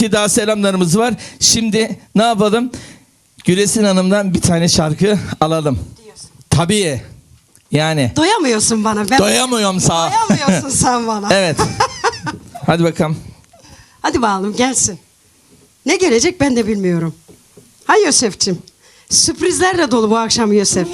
ki daha selamlarımız var. Şimdi ne yapalım? Gülesin Hanım'dan bir tane şarkı alalım. Diyorsun. Tabii. Yani. Doyamıyorsun bana. Ben Doyamıyorum sana. Doyamıyorsun sen bana. evet. Hadi bakalım. Hadi bakalım gelsin. Ne gelecek ben de bilmiyorum. Hay Yosef'cim. Sürprizlerle dolu bu akşam Yosef.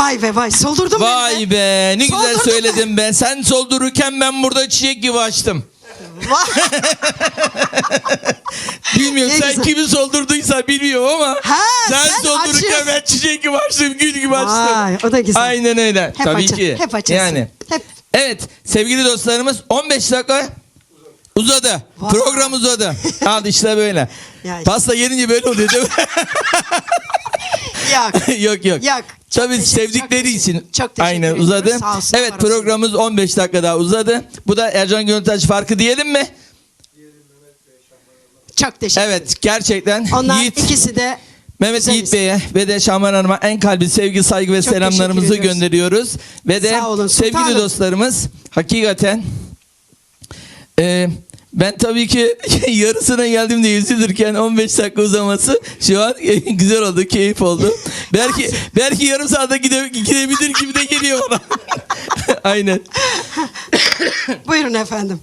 Vay be vay soldurdum Vay be ne güzel Soldurdun söyledin be. Sen soldururken ben burada çiçek gibi açtım. bilmiyorum sen güzel. kimi soldurduysa bilmiyorum ama Ha, sen, sen soldururken ben çiçek gibi açtım gül gibi açtım. Vay o da güzel. Aynen öyle. Hep Tabii açın, ki. Hep açılsın. Yani. Hep. Evet sevgili dostlarımız 15 dakika uzadı. Vay. Program uzadı. Al işte böyle. Ya işte. Pasta gelince böyle oluyor değil mi? Yok. yok yok. Yok. Tabii teşekkür- sevdikleri çok için çok teşekkür aynen ediyoruz. uzadı. Sağ olsun, evet var olsun. programımız 15 dakika daha uzadı. Bu da Ercan Gönültaş farkı diyelim mi? Çok teşekkür Evet gerçekten Onlar Yiğit, ikisi de Mehmet güzel Yiğit Bey'e ve de Şaman Hanım'a en kalbi sevgi, saygı ve Çok selamlarımızı gönderiyoruz. Ve de Sağ olun, sevgili sultanım. dostlarımız hakikaten e, ben tabii ki yarısına geldim diye üzülürken 15 dakika uzaması şu an güzel oldu, keyif oldu. belki belki yarım saate gide, gidebilir gibi de geliyor bana. Aynen. Buyurun efendim.